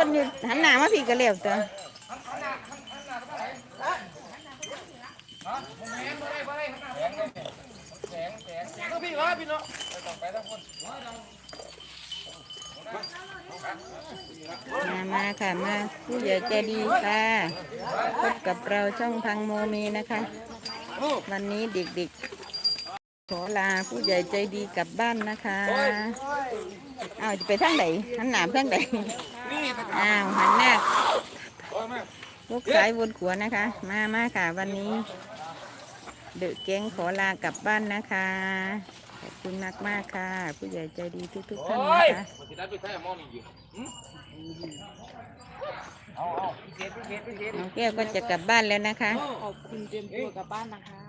คนอยู่หันหน้ามาพี่ก็เร็วตัวพี่ครับพี่เนาะมามาค่ะมาผู้ใหญ่ใจดีค่ะพบกับเราช่องทางโมเมนะคะ วันนี้เด็กๆขอลาผู้ใหญ่ใจดีกลับบ้านนะคะอ้าวจะไปทางไหนหันหน้าไปทางไหน อ้าวหันหน้าโอ้ยแม่ลูกสายวนขวนะคะ มามาค่ะวันนี้ เดอะเก้งขอลากลับบ้านนะคะ ขอบคุณมากมากๆค่ะ ผู้ใหญ่ใจดีทุกๆท่านโอ้ยนะคะมันสิได้ไปแท้มองนี่อยู่เอาเอาพี่เกดพี่เกดพี่เกดน้องแก้วก็จะกลับบ้านแล้วนะคะ ขอบคุณเตรียมตัวกลับบ้านนะคะ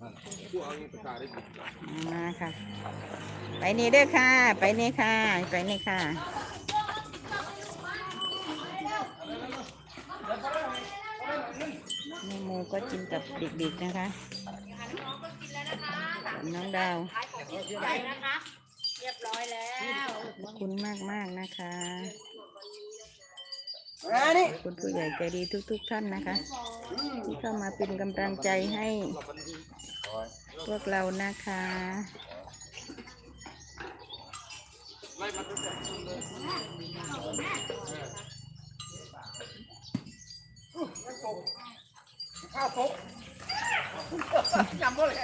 วันนี้ดูเอานี่ภาษาได้ดีมาค่ะ ไปนี่เด้อค่ะ ไปนี่ค่ะ ไปนี่ค่ะ แม่โมก็กินกับเด็กๆนะคะน้องดาวใหญ่นะคะเรียบร้อยแล้วขอบคุณมากมากๆนะคะอันนี้ขอบคุณผู้ใหญ่ใจดีทุก ๆ ท่านนะคะ ที่เข้ามาเป็นกำลังใจให้พวกเรานะคะ ข้าวตกยำบ่เลย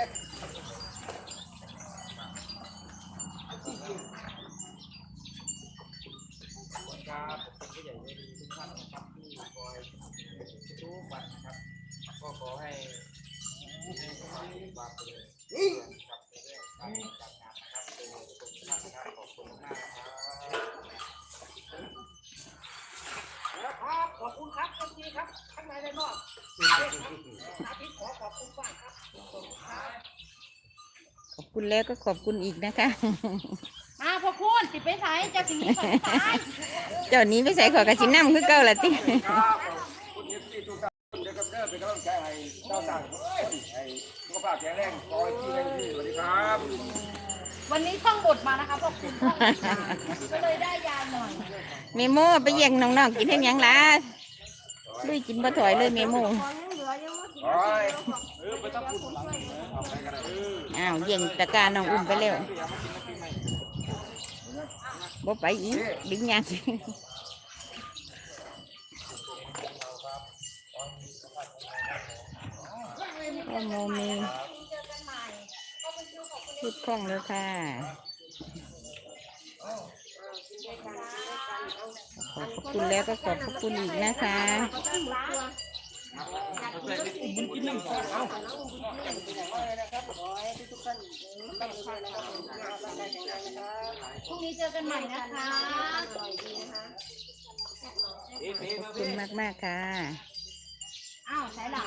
อบคุณแล้วก็ขอบคุณอีกนะคะ มาพวกคุณสิไปไหนจะถึงนี้ก่อนตายเจ้านี้ไม่ใส่ขอกระชินน้ำคือเก่าละติครับคุณเอฟซีทุกท่านเดี๋ยวกับเด้อเป็นกำลังใจให้เจ้าต่างให้สุขภาพแข็งแรงขอให้ที่ได้ที่สวัสดีครับวันนี้ท่องบทมานะคะพวกคุณท่องบทมาก็เลยได้ยาหน่อยเมโมไปแย่งน้องๆกินเห็นยังล่ะลุยกินบะถอยเลยเมโม ของยังเหลือยังว่ากินโอ้ยเออไปต้องพูดหลังเอาไปกันเอ้าวแย่งตะการน้องอุ้มไปแล้วบ่ไปอีกดึงยังโมมีพูดคล่องแล้วค่ะ ขอบคุณแล้วก็ขอบคุณอีกนะคะ พรุ่งนี้เจอกันใหม่นะคะขอบคุณมากมากๆค่ะ อ้าวใช่หล่ะ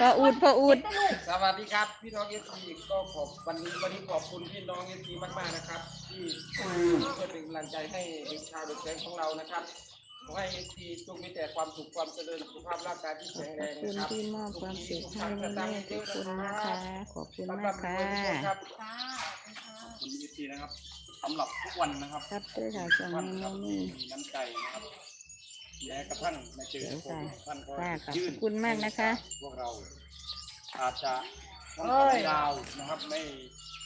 พออูดพออูด สวัสดีครับ พี่น้องเอฟซีก็ขอบวันนี้วันนี้ขอบคุณพี่น้องเอฟซีมากๆนะครับ ที่ช่วยเป็นกำลังใจให้ชาวเด็กแสงของเรานะครับข อให้เอฟซีจงมีแต่ความสุขความเจริญสุขภาพร่างกายที่แข็งแรขอบงคุณนะครับที่มอบความสุขให้แม่ๆทุกคนนะคะ ขอบคุณสำหมารักบค่ะครับค่ะคุณเอฟซีนะครับสำหรับทุกวันนะครับครับด้วยค่ะส่งท่านโมครับนี่ มีน้ำใจนะครับแม้กระทั่งมาเจอผมท่านก็ค่ะขอบยื่นคุณมากนะคะ พวกเราอาจจะท่านของดาวนะครับไม่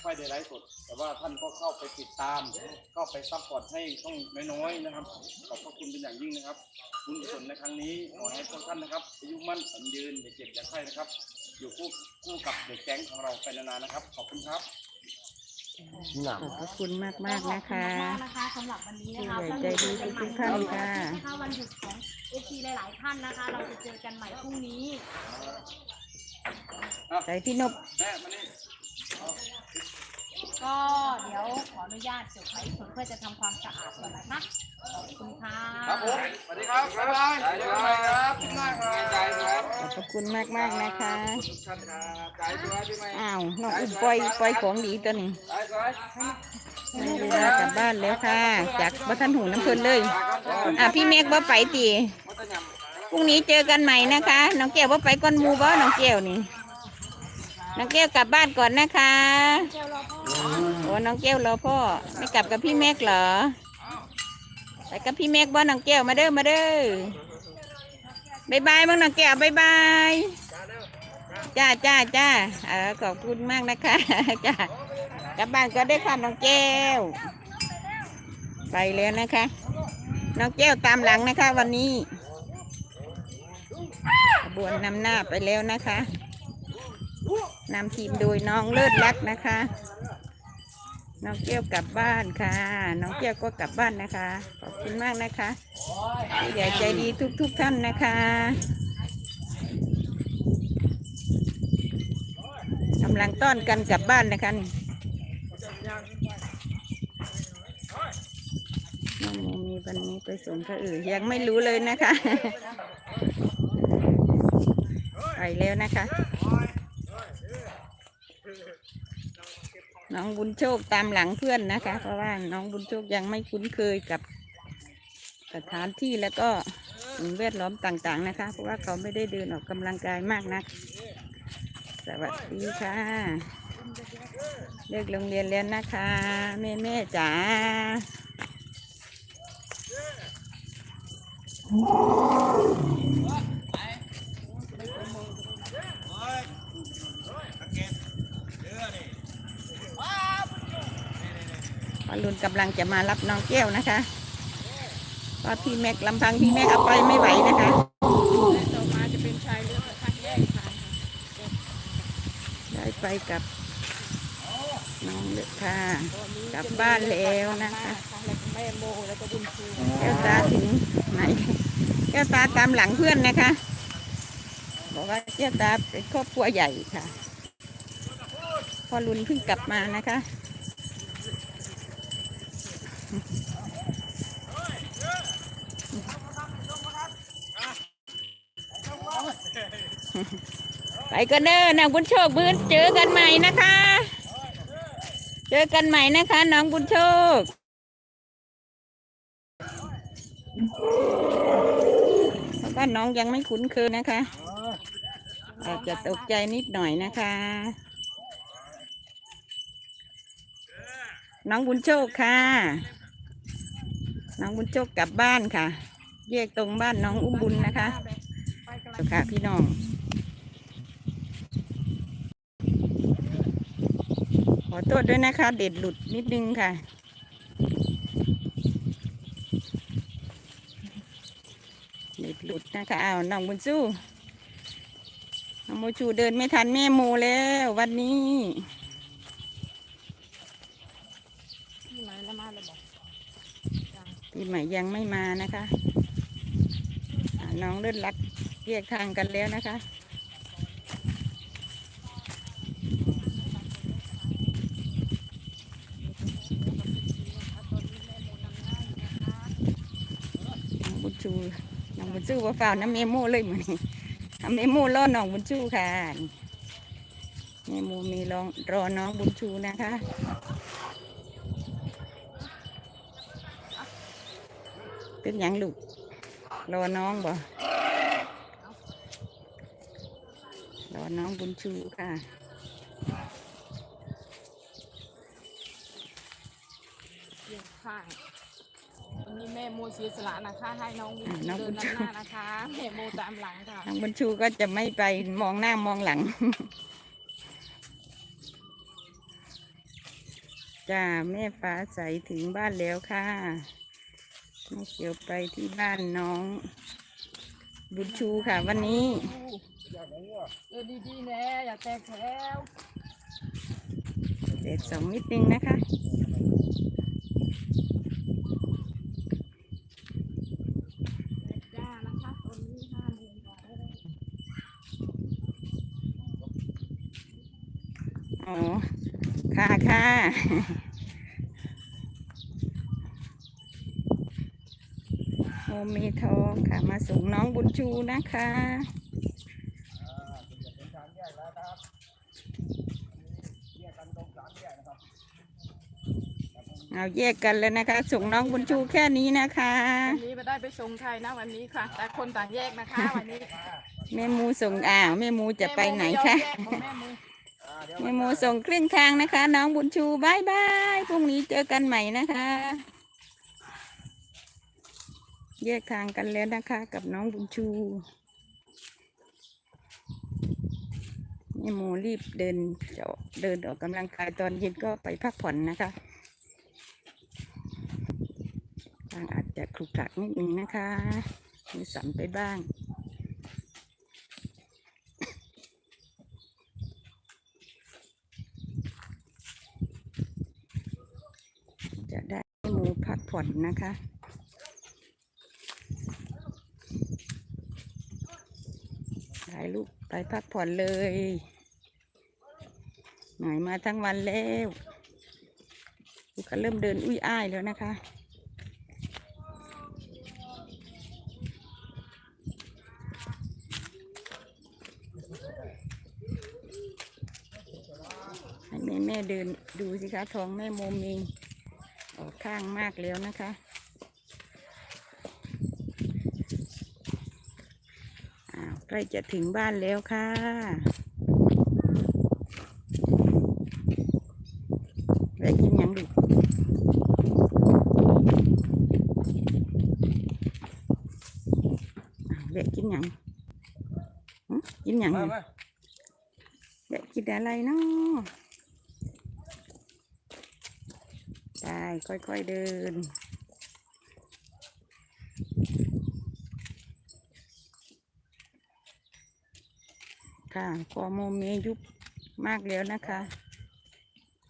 ค่อยได้ไลฟ์สดแต่ว่าท่านก็เข้าไปติดตาม เข้าไปซัพพอร์ตให้ช่องน้อยๆนะครับ ขอบพระคุณเป็นอย่างยิ่งนะครับ บุญกุศลในครั้งนี้ขอให้ทุกท่านนะครับอายุมั่นสัญยืนอย่าเจ็บอย่าไข้นะครับ อยู่คู่คู่กับเด็กแก๊งของเราไปนานๆนะครับ ขอบคุณครับขอบพระคุณมากมากๆนะคะ ขอบณมากๆนะคะสำหรับวันนี้นะคะผู้ใหญ่ใจดีทุกๆท่านค่ะ นะคะวันหยุดของเอซีหลาย ๆ ท่านนะคะ เราจะเจอกันใหม่พรุ่งนี้ ใส่พี่นบ แม่มานี่ ก็เดี๋ยวขออนุญาตจบไลฟ์สดเพื่อจะทำความสะอาดก่อนนะคะขอบคุณค่ะครับผมสวัสดีครับบ๊ายบายเจอกันใหม่ครับขอบคุณมากครับใจครับขอบพระคุณมากมากๆนะคะทุกท่านครับใจสวยพี่ใหม่อ้าวน้องอุ้มปล่อยปล่อยของดีตัวนี้ใจสวยได้เวลากลับบ้านแล้วค่ะ จากบัทันหูน้ำเพลินเลย อะพี่เมฆบ่ไปตีมัตยำพรุ่งนี้เจอกันใหม่นะคะ น้องแก้วบ่ไปก้อนหมูบ่น้องแก้วนี่น้องแก้วกลับบ้านก่อนนะคะ โอ้น้องแก้วรอพ่อไม่กลับกับพี่เมฆเหรอไปกับพี่เมกบ้านน้องแก้วมาเด้อมาเด้อบายบายบ้างน้องแก้วบายบายจ้าจ้าจ้าเออขอบคุณมากนะคะจ้ากลับบ้านก็ได้ค่ะน้องแก้ว ไปแล้วนะคะ น้องแก้วตามหลังนะคะ วันนี้ขบวนนำหน้าไปแล้วนะคะนำทีมโดยน้องเลิศรักนะคะ น้องแก้วกลับบ้านค่ะ น้องแก้วก็กลับบ้านนะคะ ขอบคุณมากนะคะผู้ใหญ่ใจดีทุกๆทท่านนะคะกำลังต้อนกันกลับบ้านนะคะนี่น้องโมมีวันนี้ไปส่งเขาอื่นยังไม่รู้เลยนะคะ ไปแล้วนะคะ น้องบุญโชคตามหลังเพื่อนนะคะ เพราะว่าน้องบุญโชคยังไม่คุ้นเคยกับสถานที่แล้วก็สิ่งแวดล้อมต่างๆนะคะ เพราะว่าเขาไม่ได้เดินออกกำลังกายมากนัก สวัสดีค่ะเลิกโรงเรียนแล้วนะคะ แม่แม่จ๋าอ ลุนกำลังจะมารับน้องแก้วนะคะเพราะพี่แม็กลำพังพี่แม็กเอาไปไม่ไหวนะคะต่อมาจะเป็นชายเรือคัดแยกทางได้ไปกับน้องเลยค่ะกลับบ้านแล้วนะคะแม่โมแล้วก็บุญชูแก้วตาถึงไหนแก้วตาตามหลังเพื่อนนะคะ บอกว่าแก้วตาเป็นครอบครัวใหญ่ค่ะ พอลุนเพิ่งกลับมานะคะ ไปกันเด้อน้องบุญโชคบืนเจอกันใหม่นะคะ เจอกันใหม่นะคะน้องบุญโชคเพราะว่าน้องยังไม่คุ้นเคยนะคะ อาจจะตกใจนิดหน่อยนะคะ น้องบุญโชคค่ะ น้องบุญโชคกลับบ้านค่ะ แยกตรงบ้านน้องอุ้มบุญนะคะค่ะพี่น้อง ขอ โทษด้วยนะคะ เด็ดหลุดนิดนึงค่ะ เด็ดหลุดนะคะอ้าวน้องบุญสู้น้องโมชูเดินไม่ทันแม่โมแล้ววันนี้ที่ไหนแล้วมาเลยบอกปีใหม่ยังไม่มานะคะอ่าน้องเลื่อนลักแยกทางกันแล้วนะคะ น้องบุญ ชูน้องบุญชูว่าฝ่าวน้ำเมโมเลยเหมือนนี้น้ำเมโมรอน้องบุญชูค่ะเมโมมีรองรอน้องบุญชูนะคะเป็นยังลูกรอน้องบ่รอน้องบุญชูค่ะเรียงข้างวั นนี้แม่โมเสียสละนะคะ ให้น้องบุญอะน้องเดิบุนญชู นำหน้านะคะแม่โมตามหลังค่ะน้องบุญชูก็จะไม่ไปมองหน้ามองหลัง จ้าแม่ฟ้าใสถึงบ้านแล้วค่ะแม่เขียวไปที่บ้านน้อง บุญชูค่ะ วันนี้ เออดีๆแน่อย่าแตกแถว เด็ดสองนิดนึงนะคะ จ้านะคะตอนนี้ห้าโมงกว่าแล้ว อ๋อ ค่ะค่ะ โอมีทองค่ะ มาส่งน้องบุญชูนะคะเอาแยกกันเลยนะคะ ส่งน้องบุญชูแค่นี้นะคะวันนี้ไม่ได้ไปส่งใครนะวันนี้ค่ะแต่คนต่างแยกนะคะวันนี้แม่มูส่งอ่าวแม่มูจะไปไหนคะ แม่โมไม่ยอม แม่มูแม่มูส่งครึ่งทางนะคะ น้องบุญชูบายบายพรุ่งนี้เจอกันใหม่นะคะ แยกทางกันแล้วนะคะ กับน้องบุญชูแม่หมูรีบเดินจะเดินออกกำลังกายตอนเย็นก็ไปพักผ่อนนะคะทางอาจจะขรุขระนิดนึงนะคะมีสั่นไปบ้าง จะได้ให้หมูพัก ผ่อนนะคะถ่ายรูปไปพักผ่อนเลย หน่อยมาทั้งวันแล้วลูกก็เริ่มเดินอุ้ยอ้ายแล้วนะคะให้แม่แม่เดินดูสิคะท้องแม่โมมีออก ข้างมากแล้วนะคะ อ้าวใกล้จะถึงบ้านแล้วค่ะแวะกินหยังดูอ้าวแวะกินหยังหึกินหยังมาน่ะมาแวะกินอะไรเนาะ ได้ค่อยๆเดิน ค่ะคอโมเมยุบมากแล้วนะคะ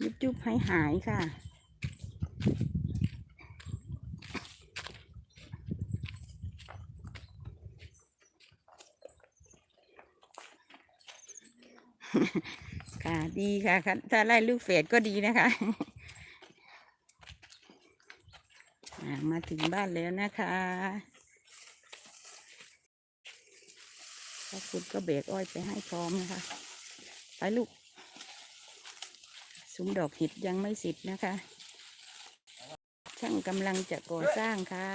ยุบยุบให้หายค่ะ ค่ะดีค่ะค่ะถ้าไล่ลูกเฟดก็ดีนะคะ อ่ามา ถึงบ้านแล้วนะคะพ่อคุณก็เบรกอ้อยไปให้พร้อมนะคะ ไปลูกซุ้มดอกห็ดยังไม่สร็จนะคะ ช่างกำลังจะก่อสร้างค่ะ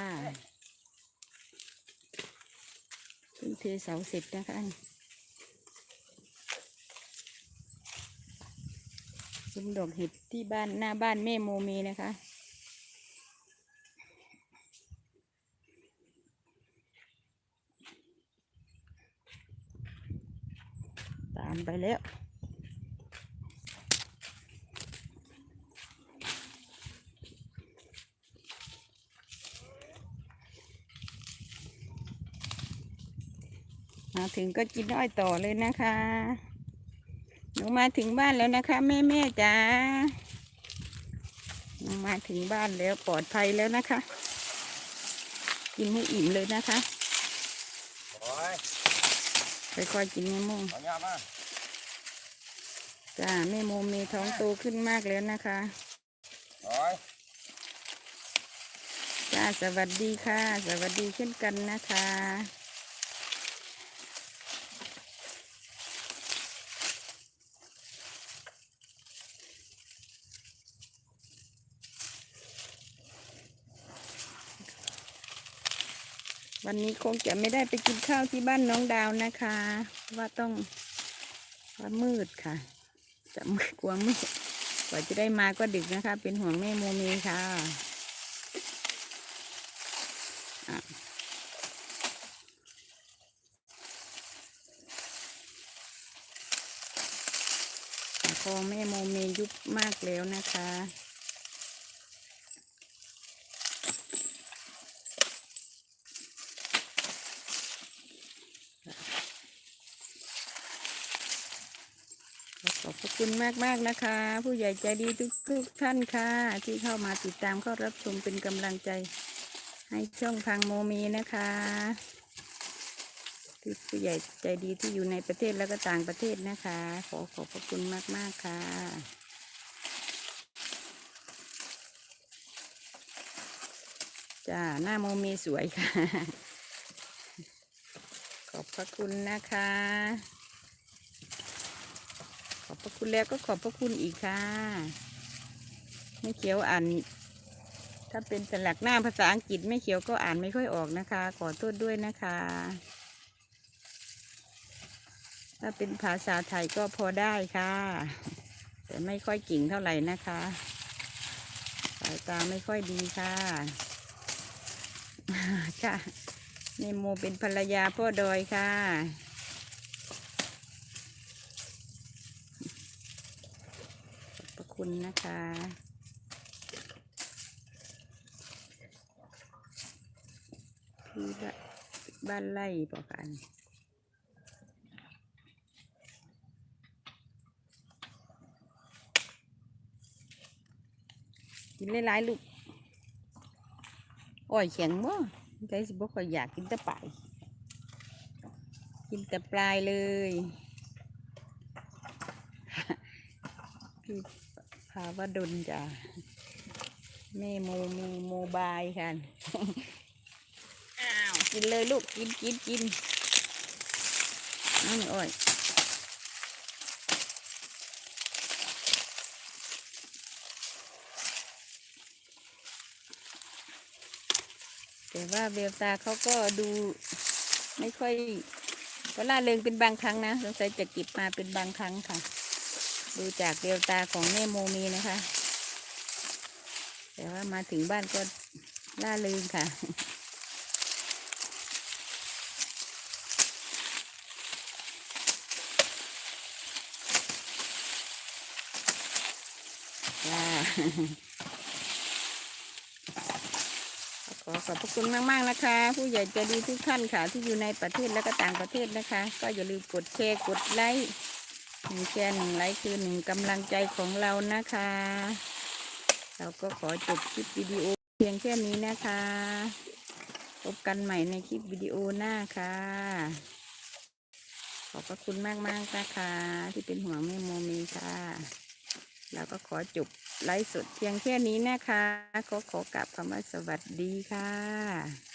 เพิ่งเทเสาเสร็จนะคะซุ้มดอกห็ดที่บ้านหน้าบ้านแม่โมเมนะคะ ตาม ไปแล้ว มาถึงก็กินอ้อยต่อเลยนะคะ หนูมาถึงบ้านแล้วนะคะ แม่แม่ๆจ๋าหนูมาถึงบ้านแล้วปลอดภัยแล้วนะคะ กินให้อิ่มเลยนะคะโอ้ยค่อยๆกินแม่โมงเอายามา จ้าแม่โมมีท้องโตขึ้นมากแล้วนะคะโอ้ยจ้าสวัสดีค่ะ สวัสดีเช่นกันนะคะวันนี้คงจะไม่ได้ไปกินข้าวที่บ้านน้องดาวนะคะ ว่าต้องว่ามืดค่ะ จะมืดกลัวมืดกว่าจะได้มาก็ดึกนะคะ เป็นห่วงแม่โมมีค่ะอะคอแม่โมเมยุบมากแล้วนะคะ ขอบคุณมากมากนะคะ ผู้ใหญ่ใจดีทุกทุกท่านค่ะ ที่เข้ามาติดตามเข้ารับชมเป็นกำลังใจ ให้ช่องทางโมมีนะคะที่ผู้ใหญ่ใจดีที่อยู่ในประเทศแล้วก็ต่างประเทศนะคะ ขอขอบพระคุณมากมากค่ะจ้าหน้าโมมีสวยค่ะ ขอบพระคุณนะคะ พระคุณแล้วก็ขอบพระคุณอีกค่ะไม่เขียวอ่าน ถ้าเป็นสลักหน้าภาษาอังกฤษไม่เขียวก็อ่านไม่ค่อยออกนะคะ ขอโทษด้วยนะคะ ถ้าเป็นภาษาไทยก็พอได้ค่ะ แต่ไม่ค่อยเก่งเท่าไหร่นะคะสายตาไม่ค่อยดีค่ะค่ะเนโมเป็นภรรยาพ่อดอยค่ะ ขอบพระ คุณนะคะที่บ้านไร่บอกกันกินหลายๆลูกอ้อยแข็งบ่ใจสิบ่ค่อยอยากกินแต่ปลายกินแต่ปลายเลยพี่ ภาวดลจ้ะแม่โมมีโมบายค่ะอ้าวกินเลยลูกกินกินกินน้องอ้อยแต่ว่าเวลตาเขาก็ดูไม่ค่อยก็ล่าเริงเป็นบางครั้งนะสงสัยจะเกิบมาเป็นบางครั้งค่ะ ดูจากเวลตาของแม่โมมีนะคะ แต่ว่ามาถึงบ้านก็ล่าเริงค่ะจ้าขอขอบพระคุณมากๆนะคะ ผู้ใหญ่ใจดีทุกท่านค่ะที่อยู่ในประเทศและก็ต่างประเทศนะคะ ก็อย่าลืมกดแชร์กดไลค์ หนึ่งแชร์หนึ่งไลค์คือหนึ่งกำลังใจของเรานะคะ เราก็ขอจบคลิปวิดีโอเพียงแค่นี้นะคะ พบกันใหม่ในคลิปวิดีโอหน้าค่ะ ขอบพระคุณมากๆนะคะ ที่เป็นห่วงแม่โมมีค่ะเราก็ขอจบไลฟ์สดเพียงแค่นี้นะคะ ก็ขอกลับคำว่าสวัสดีค่ะ